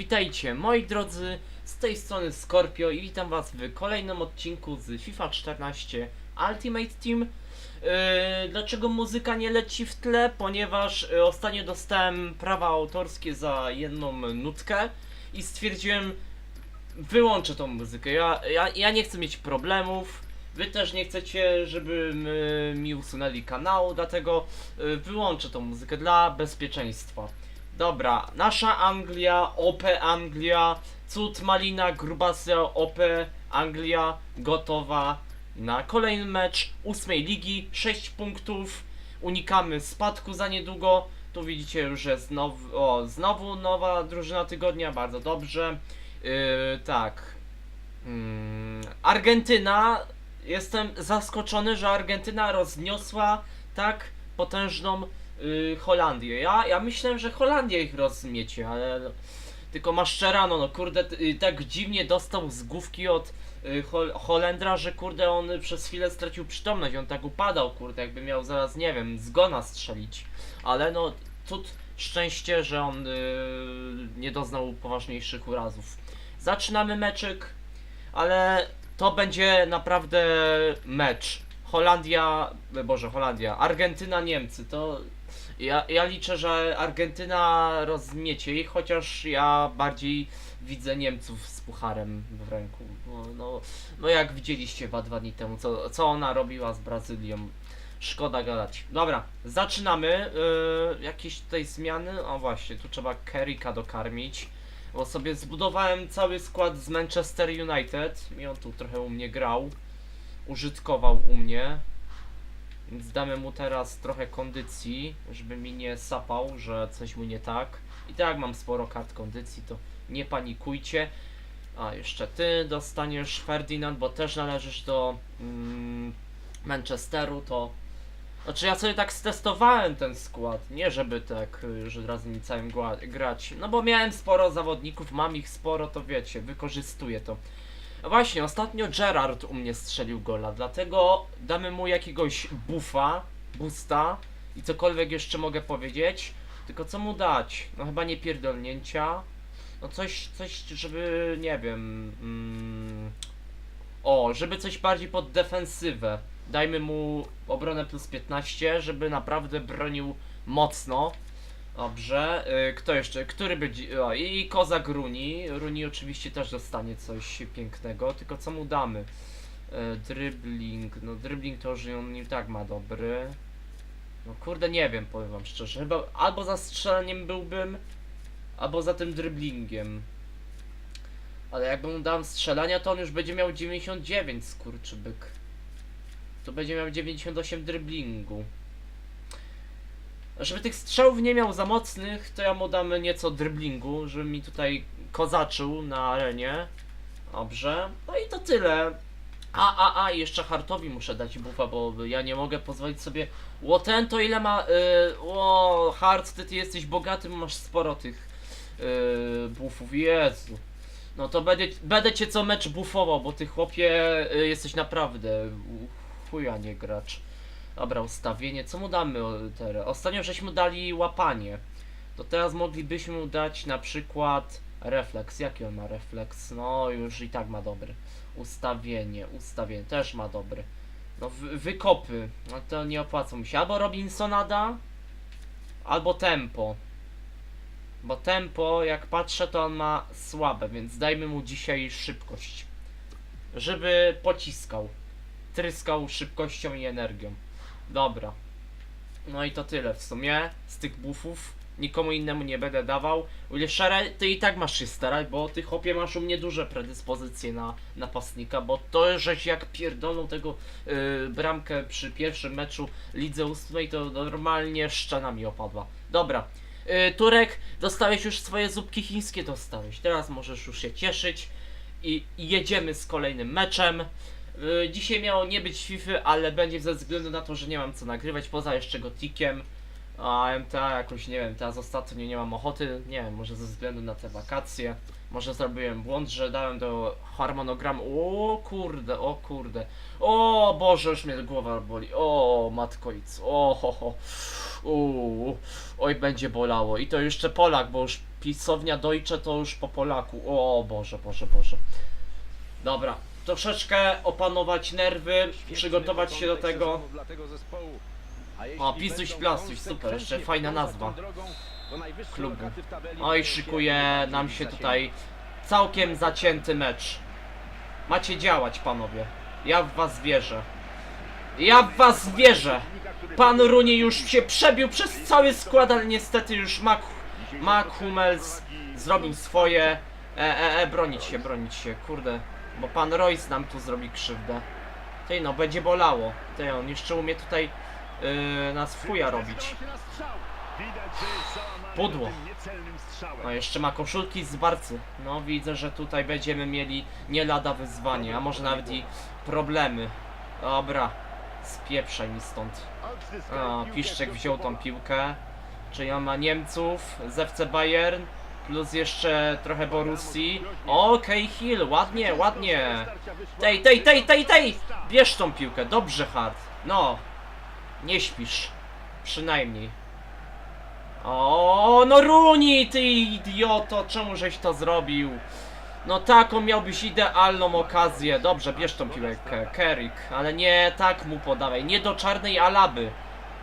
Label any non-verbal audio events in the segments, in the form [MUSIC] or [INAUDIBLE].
witajcie moi drodzy, z tej strony Scorpio i witam was w kolejnym odcinku z FIFA 14 Ultimate Team. Yy, dlaczego muzyka nie leci w tle? Ponieważ yy, ostatnio dostałem prawa autorskie za jedną nutkę i stwierdziłem, wyłączę tą muzykę. Ja, ja, ja nie chcę mieć problemów. Wy też nie chcecie, żeby my, mi usunęli kanał, dlatego yy, wyłączę tą muzykę dla bezpieczeństwa. Dobra, nasza Anglia, OP Anglia, cud Malina, Grubasy, OP Anglia, gotowa na kolejny mecz ósmej ligi, 6 punktów, unikamy spadku za niedługo, tu widzicie już, że znowu, o, znowu nowa drużyna tygodnia, bardzo dobrze, yy, tak, mm, Argentyna, jestem zaskoczony, że Argentyna rozniosła tak potężną y, Holandię. Ja, ja myślałem, że Holandia ich rozmiecie, ale tylko Maszczerano, no kurde, t- y, tak dziwnie dostał z główki od y, Hol Holendra, że kurde on przez chwilę stracił przytomność, on tak upadał, kurde, jakby miał zaraz, nie wiem, zgona strzelić. Ale no, cud szczęście, że on y, nie doznał poważniejszych urazów. Zaczynamy meczyk, ale to będzie naprawdę mecz. Holandia, Boże, Holandia, Argentyna, Niemcy, to ja, ja liczę, że Argentyna rozmiecie ich, chociaż ja bardziej widzę Niemców z pucharem w ręku. No, no, no jak widzieliście dwa, dwa dni temu, co, co ona robiła z Brazylią. Szkoda gadać. Dobra, zaczynamy. Yy, jakieś tutaj zmiany? O właśnie, tu trzeba Kerika dokarmić. Bo sobie zbudowałem cały skład z Manchester United i on tu trochę u mnie grał. Użytkował u mnie. Więc damy mu teraz trochę kondycji, żeby mi nie sapał, że coś mu nie tak. I tak mam sporo kart kondycji, to nie panikujcie. A jeszcze ty dostaniesz Ferdinand, bo też należysz do mm, Manchesteru, to... Znaczy ja sobie tak stestowałem ten skład, nie żeby tak, y, że razem całym gła- grać. No bo miałem sporo zawodników, mam ich sporo, to wiecie, wykorzystuję to. A Właśnie, ostatnio Gerard u mnie strzelił gola, dlatego damy mu jakiegoś buffa, boosta i cokolwiek jeszcze mogę powiedzieć. Tylko co mu dać? No chyba nie pierdolnięcia. No coś, coś, żeby, nie wiem... Mm, o, żeby coś bardziej pod defensywę. Dajmy mu obronę plus 15, żeby naprawdę bronił mocno. Dobrze, y, kto jeszcze? Który będzie? O, i Kozak Runi. Runi oczywiście też dostanie coś pięknego, tylko co mu damy? Y, dribbling, no dribbling to już on i tak ma dobry. No kurde, nie wiem, powiem wam szczerze. Chyba albo za strzeleniem byłbym, albo za tym dribblingiem. Ale jakbym dał strzelania, to on już będzie miał 99, skurczybyk. To będzie miał 98 dribblingu. Żeby tych strzałów nie miał za mocnych, to ja mu dam nieco driblingu, żeby mi tutaj kozaczył na arenie. Dobrze. No i to tyle. A, a, a, jeszcze Hartowi muszę dać buffa, bo ja nie mogę pozwolić sobie... Ło, ten to ile ma... Yy, ło, Hart, ty, ty jesteś bogaty, masz sporo tych yy, buffów. Jezu. No to będę, będę cię co mecz buffował, bo ty chłopie yy, jesteś naprawdę chuja nie gracz. Dobra, ustawienie. Co mu damy teraz? Ostatnio żeśmy dali łapanie. To teraz moglibyśmy mu dać na przykład refleks. Jaki on ma refleks? No, już i tak ma dobry. Ustawienie, ustawienie też ma dobry. No, wy, wykopy. No to nie opłaca mu się. Albo Robinsona da, albo tempo. Bo tempo, jak patrzę, to on ma słabe, więc dajmy mu dzisiaj szybkość. Żeby pociskał. Tryskał szybkością i energią. Dobra. No i to tyle w sumie z tych buffów. Nikomu innemu nie będę dawał. Wilshire, ty i tak masz się starać, bo ty chłopie masz u mnie duże predyspozycje na napastnika, bo to, żeś jak pierdolą tego yy, bramkę przy pierwszym meczu Lidze Ósmej, to normalnie szczena mi opadła. Dobra. Yy, Turek, dostałeś już swoje zupki chińskie, dostałeś. Teraz możesz już się cieszyć. I, i jedziemy z kolejnym meczem. Y, Dzisiaj miało nie być FIFA, ale będzie ze względu na to, że nie mam co nagrywać, poza jeszcze gotikiem. A MTA jakoś nie wiem, teraz ostatnio nie mam ochoty, nie wiem, może ze względu na te wakacje. Może zrobiłem błąd, że dałem do harmonogramu. O kurde, o kurde. O Boże, już mnie głowa boli. O matkoic. O ho ho. Oj, będzie bolało. I to jeszcze Polak, bo już pisownia Deutsche to już po Polaku. O Boże, Boże, Boże. Dobra, troszeczkę opanować nerwy, przygotować się do tego. O, Pisuś Plasuś, super, jeszcze fajna nazwa klubu. Oj, szykuje nam się tutaj całkiem zacięty mecz. Macie działać, panowie. Ja w was wierzę. Ja w was wierzę. Pan Runi już się przebił przez cały skład, ale niestety już Mac, Mac Hummels zrobił swoje. E, e, e, bronić się, bronić się, kurde. Bo pan Royce nam tu zrobi krzywdę. Tej no, będzie bolało. Tej on jeszcze umie tutaj yy, nas w robić. Pudło. No jeszcze ma koszulki z barcy. No widzę, że tutaj będziemy mieli nie lada wyzwanie, a może nawet i problemy. Dobra, spieprzaj mi stąd. A, Piszczek wziął tą piłkę. Czyli on ma Niemców z FC Bayern, plus jeszcze trochę Borussii. Okej, Hill, ładnie, ładnie. Tej, tej, tej, tej, tej! Bierz tą piłkę, dobrze Hart. No, nie śpisz. Przynajmniej. O, no Runi, ty idioto, czemu żeś to zrobił? No taką miałbyś idealną okazję. Dobrze, bierz tą piłkę, Kerik, ale nie tak mu podawaj, nie do czarnej alaby.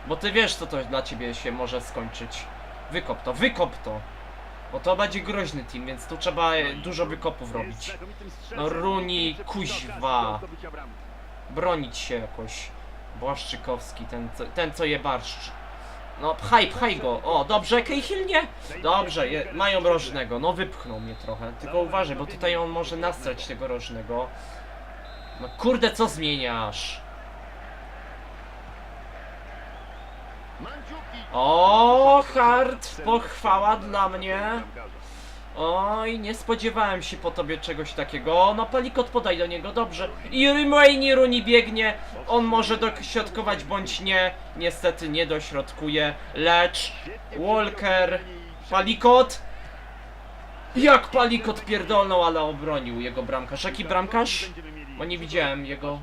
Bo ty wiesz, co to dla ciebie się może skończyć. Wykop to, wykop to. Bo to będzie groźny team, więc tu trzeba e, dużo wykopów robić. No Runi, kuźwa. Bronić się jakoś. Błaszczykowski, ten, co- ten co je barszcz. No pchaj, pchaj go. O, dobrze, Cahill nie. Dobrze, je, mają rożnego. No wypchnął mnie trochę. Tylko uważaj, bo tutaj on może nastrać tego rożnego. No kurde, co zmieniasz? O, hard, pochwała dla mnie. Oj, nie spodziewałem się po tobie czegoś takiego. No, Palikot podaj do niego, dobrze. I Rimwaini Runi biegnie. On może dośrodkować bądź nie. Niestety nie dośrodkuje. Lecz Walker, Palikot. Jak Palikot pierdolnął, ale obronił jego bramkarz. Jaki bramkarz? Bo nie widziałem jego.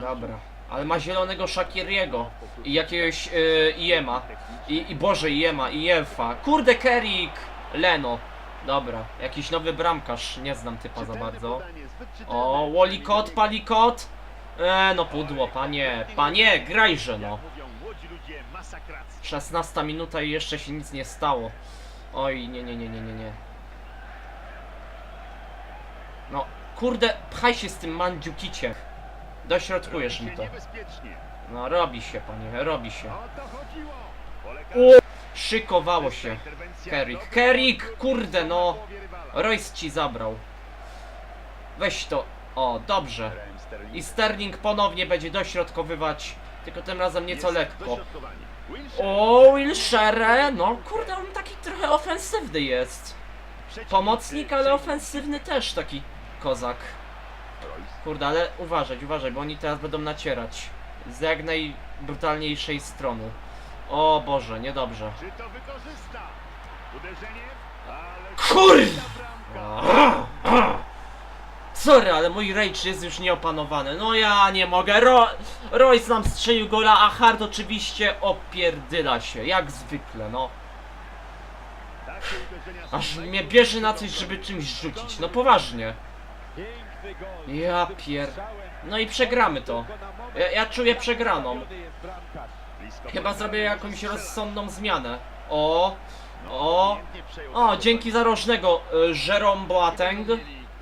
Dobra. Ale ma zielonego Shakiriego i jakiegoś yy, Iema. I, I Boże, Iema, Iefa. Kurde, Kerik! Leno. Dobra, jakiś nowy bramkarz. Nie znam typa za bardzo. O, Walikot, Palikot. E, no pudło, panie. Panie, grajże no. 16 minuta i jeszcze się nic nie stało. Oj, nie, nie, nie, nie, nie, nie. No, kurde, pchaj się z tym mandziukicie. Dośrodkujesz mi to. No, robi się, panie, robi się. O, szykowało się. Kerik, Kerik, kurde no. Royce ci zabrał. Weź to. O, dobrze. I Sterling ponownie będzie dośrodkowywać, tylko tym razem nieco lekko. O, Wilshere, no kurde, on taki trochę ofensywny jest. Pomocnik, ale ofensywny też taki kozak. Kurde, ale uważać, uważaj, bo oni teraz będą nacierać. Z jak najbrutalniejszej strony. O Boże, niedobrze. Czy to wykorzysta? Uderzenie? Ale Kurwa! [LAUGHS] Sorry, ale mój rage jest już nieopanowany. No ja nie mogę. Ro Royce nam strzelił gola, a Hard oczywiście opierdyla się, jak zwykle, no. Aż mnie bierze na coś, żeby czymś rzucić. No poważnie. Ja pier... No i przegramy to. Ja, ja czuję przegraną. Chyba zrobię jakąś rozsądną zmianę. O, o, o, dzięki za rożnego y, Jerome Boateng.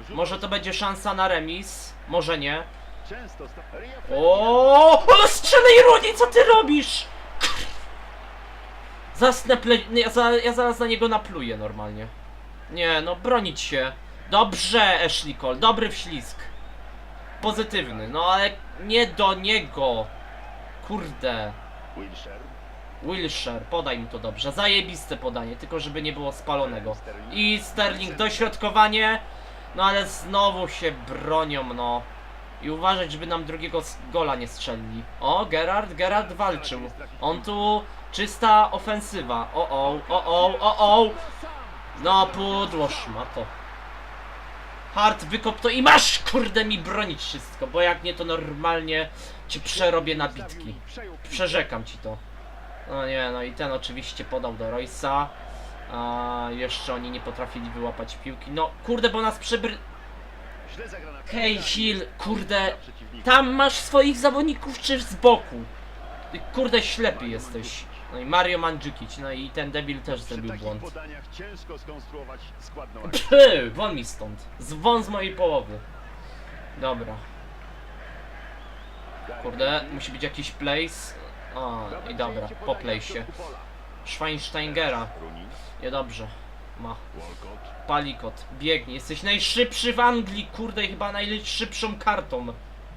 Może to będzie szansa na remis, może nie. O, ale strzelaj Runi, co ty robisz? Zasnę ple... ja, za, ja zaraz na niego napluję normalnie. Nie, no bronić się. Dobrze, Ashley Cole, dobry wślizg. Pozytywny, no ale nie do niego. Kurde. Wilshere. Wilshire, podaj mi to dobrze. Zajebiste podanie, tylko żeby nie było spalonego. I Sterling dośrodkowanie. No ale znowu się bronią, no. I uważać, żeby nam drugiego gola nie strzelili. O, Gerard, Gerard walczył. On tu czysta ofensywa. O, o, o, o, o, o. No pudło szmato. Hard wykop to i masz kurde mi bronić wszystko, bo jak nie to normalnie cię przerobię na bitki. Przerzekam ci to. No nie, no i ten oczywiście podał do Roysa. A jeszcze oni nie potrafili wyłapać piłki. No kurde, bo nas zagrana Hej kurde, tam masz swoich zawodników czy z boku? Ty kurde ślepy jesteś. No i Mario Mandzukic, no i ten debil też zrobił błąd. podaniach ciężko skonstruować składną [LAUGHS] akcję. Py, won mi stąd. Z won z mojej połowy. Dobra, kurde, musi być jakiś place. O, i dobra, po place'ie. Schweinsteingera, Rooney, niedobrze. Ma. Walcott, Palikot, biegnij, jesteś najszybszy w Anglii, kurde, i chyba najszybszą kartą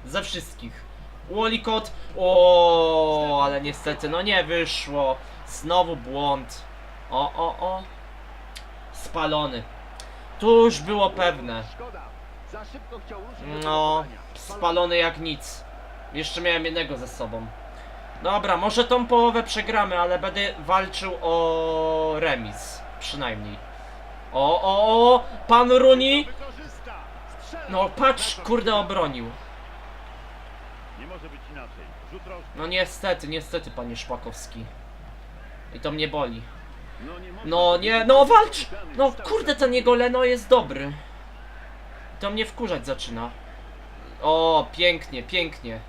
ze wszystkich. Walcott, o, ale niestety, no nie wyszło. Znowu błąd. O, o, o. Spalony. Tu już było pewne. No, spalony jak nic. Jeszcze miałem jednego ze sobą. Dobra, może tą połowę przegramy, ale będę walczył o remis. Przynajmniej. O, o, o! Pan Runi! No patrz, kurde obronił. Nie może być inaczej. Rzut rożny. No niestety, niestety, panie Szpakowski. I to mnie boli. No nie No być nie, no walcz! No kurde, ten jego Leno jest dobry. To mnie wkurzać zaczyna. O, pięknie, pięknie.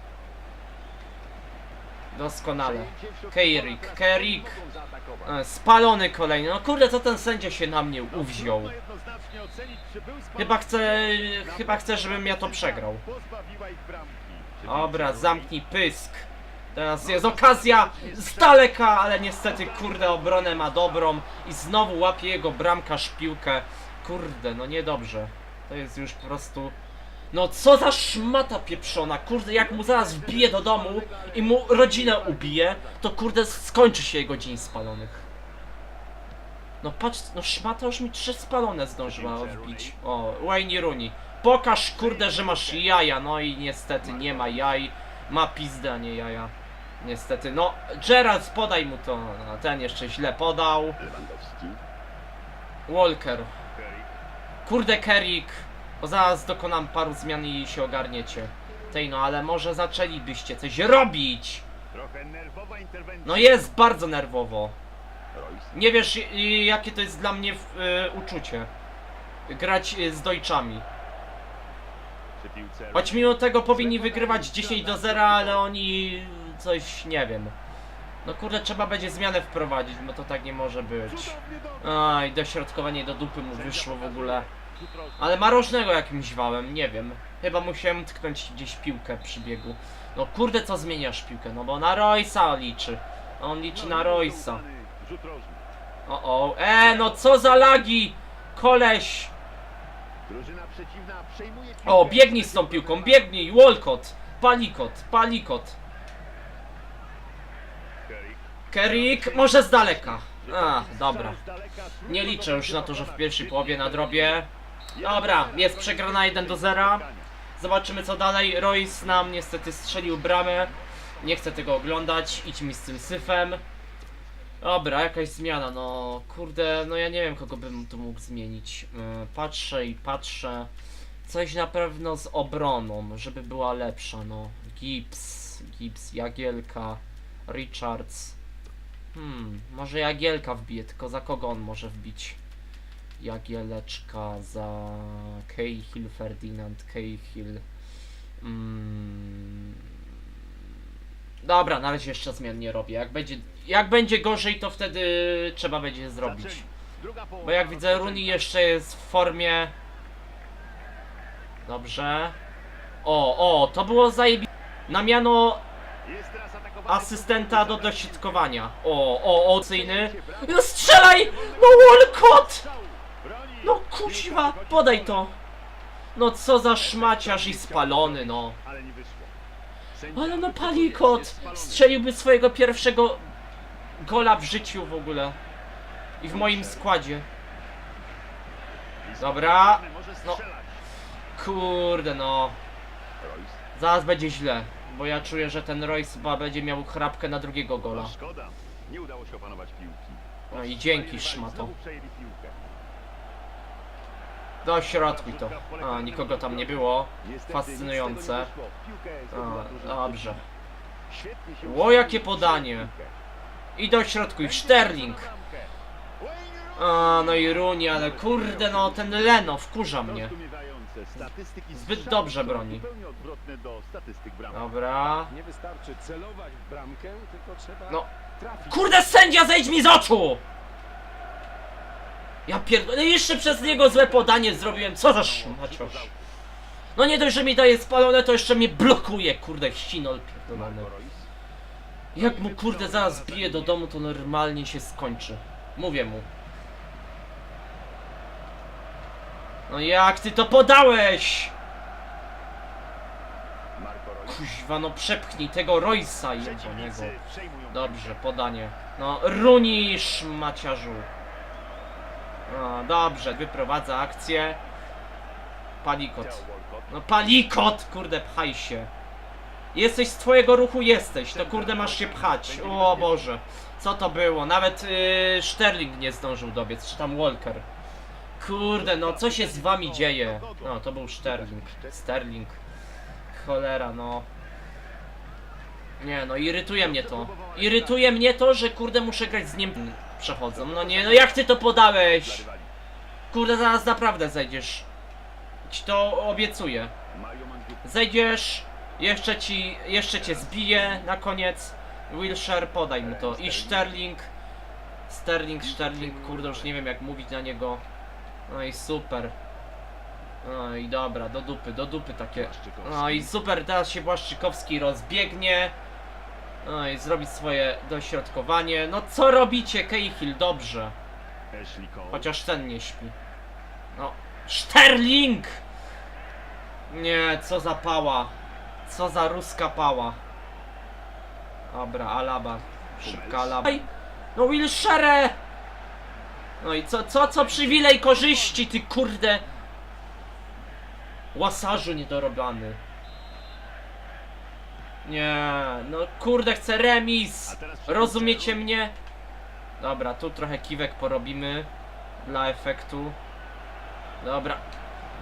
Doskonale. Przejęcie w środku Kerik, pola. Kerik. Mogą zaatakować. E, Spalony kolejny. No kurde, co ten sędzia się na mnie uwziął. Trudno jednoznacznie ocenić, czy był spalony. Chyba chce, chyba chce, żebym ja to przegrał. Pozbawiła ich bramki. Dobra, zamknij pysk. Teraz jest okazja z daleka, ale niestety, kurde, obronę ma dobrą i znowu łapie jego bramkarz piłkę. Kurde, no niedobrze. To jest już po prostu... No co za szmata pieprzona, kurde, jak mu zaraz wbije do domu i mu rodzinę ubije, to kurde skończy się jego dzień spalonych. No patrz, no szmata już mi trzy spalone zdążyła odbić. O, Wayne Rooney. Pokaż kurde, że masz jaja, no i niestety nie ma jaj. Ma pizdę, a nie jaja. Niestety, no Gerald podaj mu to, no, ten jeszcze źle podał. Lewandowski. Walker. Kurde Kerik, bo zaraz dokonam paru zmian i się ogarniecie. Tej no, ale może zaczęlibyście coś robić. No jest bardzo nerwowo. Nie wiesz i jakie to jest dla mnie y, uczucie. Grać y, z Dojczami. Choć mimo tego powinni wygrywać 10 do 0, ale oni coś nie wiem. No kurde, trzeba będzie zmianę wprowadzić, bo to tak nie może być. Aj, dośrodkowanie do dupy mu wyszło w ogóle. Ale marożnego jakimś wałem, nie wiem. Chyba musiałem tknąć gdzieś piłkę przy biegu. No kurde, co zmieniasz piłkę? No bo na Roysa liczy. On liczy na Roysa. O, o, e, no co za lagi! Koleś! Drużyna przeciwna przejmuje piłkę. O, biegnij z tą piłką, biegnij! Walcott! Palikot, palikot. Kerik. Może z daleka. A, dobra. Daleka. Trudno Nie liczę już na to, że w pierwszej połowie nadrobię. Dobra, jest przegrana 1 do 0. Zobaczymy co dalej. Royce nam niestety strzelił bramę. Nie chcę tego oglądać. Idź mi z tym syfem. Dobra, jakaś zmiana. No kurde, no ja nie wiem kogo bym tu mógł zmienić. Yy, patrzę i patrzę. Coś na pewno z obroną, żeby była lepsza. No, Gibbs, Gibbs, Jagielka, Richards. Hmm, może Jagielka wbije, tylko za kogo on może wbić? Jagieleczka za Cahill, Ferdinand Cahill. Mm. Dobra, na razie jeszcze zmian nie robię. Jak będzie, jak będzie gorzej, to wtedy trzeba będzie zrobić. Bo jak widzę. Rooney jeszcze jest w formie. Dobrze. O, o, to było zajebi... Na miano asystenta do dośrodkowania. O, o, o, cyjny. No strzelaj! No Walcott! No kuźwa, podaj to. No co za szmaciarz i spalony, no. Ale no Palikot strzeliłby swojego pierwszego gola w życiu w ogóle. I w moim składzie. Dobra. No. Kurde no. Zaraz będzie źle. Bo ja czuję, że ten Royce chyba będzie miał chrapkę na drugiego gola. No szkoda. Nie udało się opanować piłki. No i dzięki, szmato. Znowu przejęli piłkę. Do środku to. A, nikogo tam nie było. Fascynujące. A, dobrze. Ło, jakie podanie. I do środku, i Sterling. A, no i Runi, ale kurde, no ten Leno wkurza mnie. Zbyt dobrze broni. Dobra. Nie wystarczy celować w bramkę, tylko trzeba No. Kurde, sędzia, zejdź mi z oczu! Ja pierdolę, jeszcze przez niego złe podanie zrobiłem, co za szmaciosz. No nie dość, że mi daje spalone, to jeszcze mnie blokuje, kurde, ścinol pierdolony. Jak mu kurde zaraz bije do domu, to normalnie się skończy. Mówię mu. No jak ty to podałeś? Kuźwa, no przepchnij tego Roysa. Przeciwnicy przejmują Dobrze, podanie. No, runisz, maciarzu. No, dobrze, wyprowadza akcję. Palikot. No, palikot, kurde, pchaj się. Jesteś z twojego ruchu, jesteś. To kurde, masz się pchać. O Boże. Co to było? Nawet yy, Sterling nie zdążył dobiec, czy tam Walker. Kurde, no co się z wami dzieje? No, to był Sterling. Sterling. Cholera, no. Nie, no irytuje mnie to. Irytuje mnie to, że kurde muszę grać z nim przechodzą. No nie, no jak ty to podałeś? Kurde, zaraz naprawdę zejdziesz. Ci to obiecuję. Zejdziesz, jeszcze ci, jeszcze cię zbije na koniec. Wilshire, podaj mu to. I Sterling. Sterling, Sterling, kurde, już nie wiem jak mówić na niego. No i super. No i dobra, do dupy, do dupy takie. No i super, teraz się Błaszczykowski rozbiegnie. No i zrobi swoje dośrodkowanie. No co robicie, Cahill? Dobrze. Chociaż ten nie śpi. No. Sterling! Nie, co za pała. Co za ruska pała. Dobra, Alaba. Szybka Alaba. No Wilshere! No i co, co, co przywilej korzyści, ty kurde. Łasarzu niedorobiony. Nie, no kurde, chcę remis. Rozumiecie mnie? Dobra, tu trochę kiwek porobimy dla efektu. Dobra,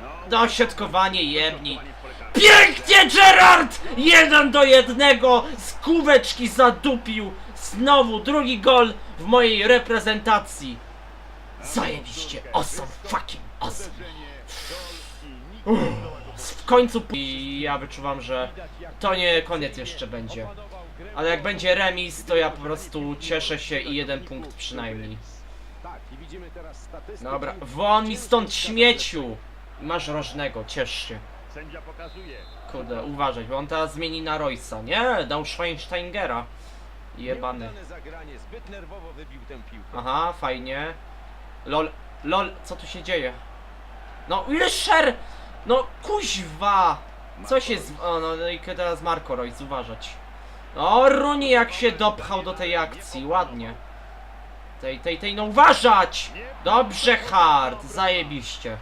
No, dośrodkowanie jebni. dośrodkowanie karne. Pięknie Gerard! Jeden do jednego z kubeczki zadupił. Znowu drugi gol w mojej reprezentacji. Zajebiście, awesome, fucking awesome. Uderzenie, końcu i ja wyczuwam, że to nie koniec jeszcze będzie. Ale jak będzie remis, to ja po prostu cieszę się i jeden punkt przynajmniej. Dobra, won mi stąd śmieciu! Masz rożnego, ciesz się. Kurde, uważaj, bo on teraz zmieni na Roysa. Nie, dał Schweinsteingera. Jebany. Aha, fajnie. Lol, lol, co tu się dzieje? No, Wilshere! No, kuźwa! Co się z... O, no, no i teraz Marco Royce, uważać. O, Runi jak się dopchał do tej akcji, ładnie. Tej, tej, tej, no uważać! Dobrze, Hard, zajebiście.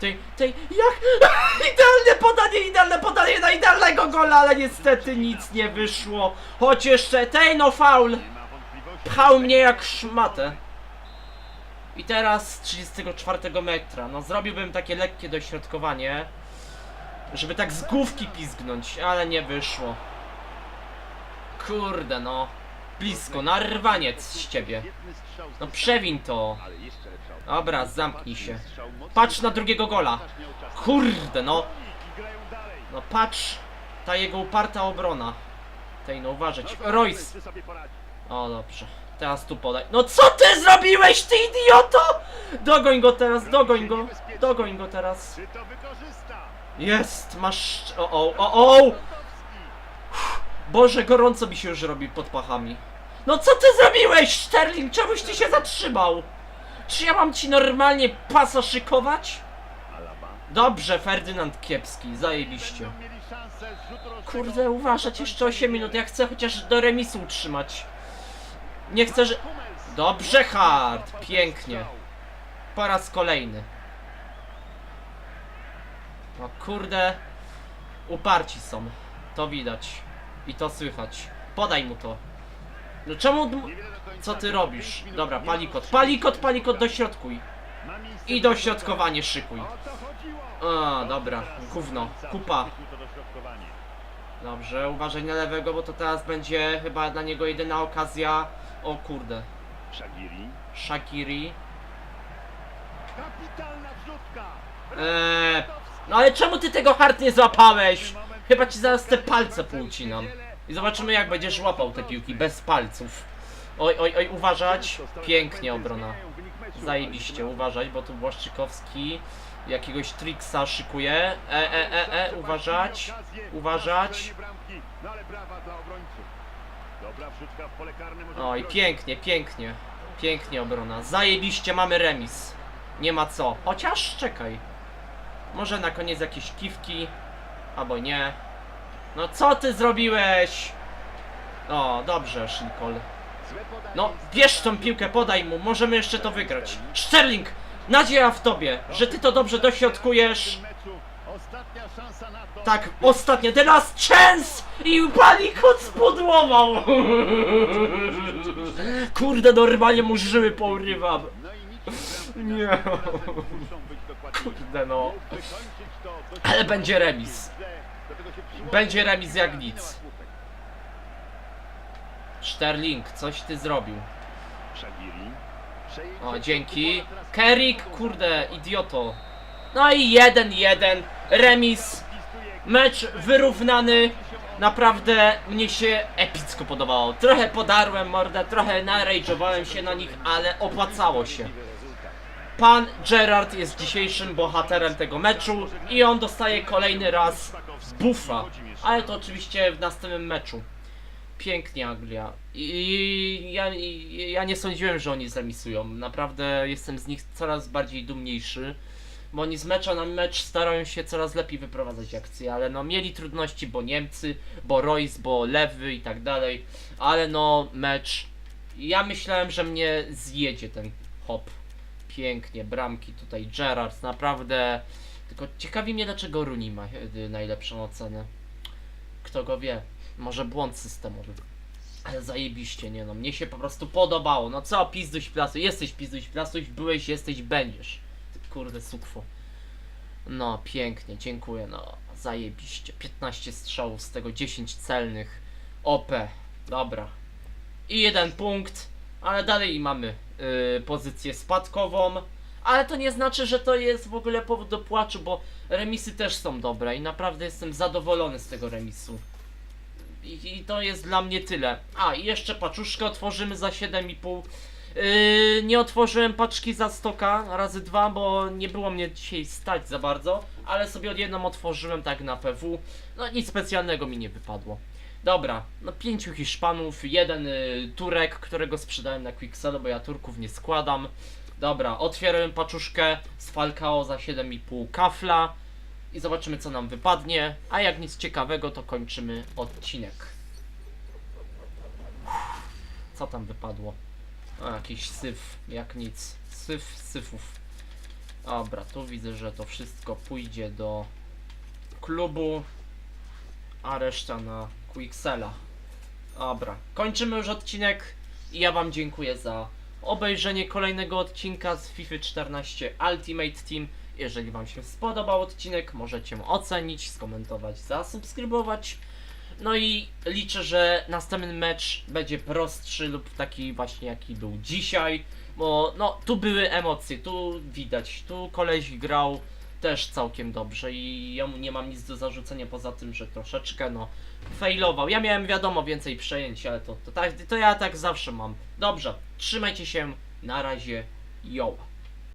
Tej, tej, jak... [LAUGHS] Idealne podanie, idealne podanie na idealnego gola, ale niestety nic nie wyszło. Choć jeszcze, tej, no faul! Pchał mnie jak szmatę. I teraz z 34 metra. No zrobiłbym takie lekkie dośrodkowanie. Żeby tak z główki pizgnąć, ale nie wyszło. Kurde no. Blisko, narwaniec z ciebie. No przewin to. Dobra, zamknij się. Patrz na drugiego gola. Kurde no. No patrz. Ta jego uparta obrona. Tej no uważać. Royce. O dobrze. Teraz tu podaj. No co ty zrobiłeś, ty idioto! Dogoń go teraz, dogoń go. Dogoń go teraz. Jest, masz. O, o, o, o! Boże, gorąco mi się już robi pod pachami. No co ty zrobiłeś, Sterling? Czemuś ty się zatrzymał? Czy ja mam ci normalnie pasa szykować? Dobrze, Ferdynand Kiepski, zajebiście. Kurde, uważać jeszcze 8 minut. Ja chcę chociaż do remisu utrzymać. Nie chcę, że. Dobrze, Hard, pięknie. Po raz kolejny. No kurde. Uparci są. To widać. I to słychać. Podaj mu to. No czemu... Co ty robisz? Dobra, palikot. Palikot, palikot, dośrodkuj. I dośrodkowanie szykuj. O dobra, gówno, kupa. Dobrze, uważaj na lewego, bo to teraz będzie chyba dla niego jedyna okazja. O kurde, Shagiri. Shakiri. Kapitalna wrzutka. Eee, no ale czemu ty tego hard nie złapałeś? Chyba ci zaraz te palce poucinam. I zobaczymy jak będziesz łapał te piłki bez palców. Oj, oj, oj, uważać. Pięknie obrona. Zajebiście, uważaj, bo tu Błaszczykowski jakiegoś triksa szykuje. E, e, e, e, uważać. Uważać. No ale brawa dla obrońców. Dobra wrzutka w pole karne może Oj, być pięknie, pięknie. Pięknie obrona. Zajebiście mamy remis. Nie ma co. Chociaż czekaj. Może na koniec jakieś kiwki. Albo nie. No co ty zrobiłeś? O, dobrze, Szynkol. No, bierz tą piłkę, podaj mu, możemy jeszcze to wygrać. Sterling! Nadzieja w tobie, że ty to dobrze dośrodkujesz. Ostatnia szansa na. Tak, ostatnie, the last chance! I Palikot spudłował! [LAUGHS] Kurde, normalnie mu żyły bramki Nie. Kurde no. Ale będzie remis. Będzie remis jak nic. Sterling, coś ty zrobił. O, dzięki. Kerik, kurde, idioto. No i jeden, jeden. Remis. Mecz wyrównany. Naprawdę mnie się epicko podobało. Trochę podarłem mordę, trochę narage'owałem się na nich, ale opłacało się. Pan Gerard jest dzisiejszym bohaterem tego meczu i on dostaje kolejny raz buffa. Ale to oczywiście w następnym meczu. Pięknie Anglia. I ja, i ja nie sądziłem, że oni zemisują. Naprawdę jestem z nich coraz bardziej dumniejszy. Bo oni z mecza na mecz starają się coraz lepiej wyprowadzać akcje, ale no mieli trudności, bo Niemcy, bo Royce, bo Lewy i tak dalej. Ale no mecz. Ja myślałem, że mnie zjedzie ten hop. Pięknie, bramki tutaj Gerard, naprawdę. Tylko ciekawi mnie dlaczego Rooney ma y, najlepszą ocenę. Kto go wie? Może błąd systemowy. Ale zajebiście, nie no, mnie się po prostu podobało. No co, pizduś plasuj, jesteś pizduś plasuś, byłeś, jesteś, będziesz. Kurde sukwo. No, pięknie, dziękuję, no, zajebiście. 15 strzałów, z tego 10 celnych. OP, dobra. I jeden punkt, ale dalej mamy yy, pozycję spadkową. Ale to nie znaczy, że to jest w ogóle powód do płaczu, bo remisy też są dobre i naprawdę jestem zadowolony z tego remisu. I, I to jest dla mnie tyle. A, i jeszcze paczuszkę otworzymy za 7,5. Yy, nie otworzyłem paczki za stoka razy dwa, bo nie było mnie dzisiaj stać za bardzo, ale sobie od jedną otworzyłem tak na PW. No nic specjalnego mi nie wypadło. Dobra, no pięciu Hiszpanów, jeden y, Turek, którego sprzedałem na Quicksell, bo ja Turków nie składam. Dobra, otwierałem paczuszkę z Falcao za 7,5 kafla i zobaczymy co nam wypadnie, a jak nic ciekawego to kończymy odcinek. Co tam wypadło? O, jakiś syf, jak nic. Syf, syfów. Dobra, tu widzę, że to wszystko pójdzie do klubu, a reszta na Quicksela. Dobra, kończymy już odcinek i ja wam dziękuję za obejrzenie kolejnego odcinka z FIFA 14 Ultimate Team. Jeżeli wam się spodobał odcinek, możecie ocenić, skomentować, zasubskrybować. No i liczę, że następny mecz będzie prostszy lub taki właśnie jaki był dzisiaj, bo no tu były emocje, tu widać, tu koleś grał też całkiem dobrze i ja mu nie mam nic do zarzucenia poza tym, że troszeczkę no failował. Ja miałem wiadomo więcej przejęć, ale to, to, tak, to ja tak zawsze mam. Dobrze, trzymajcie się, na razie, yo.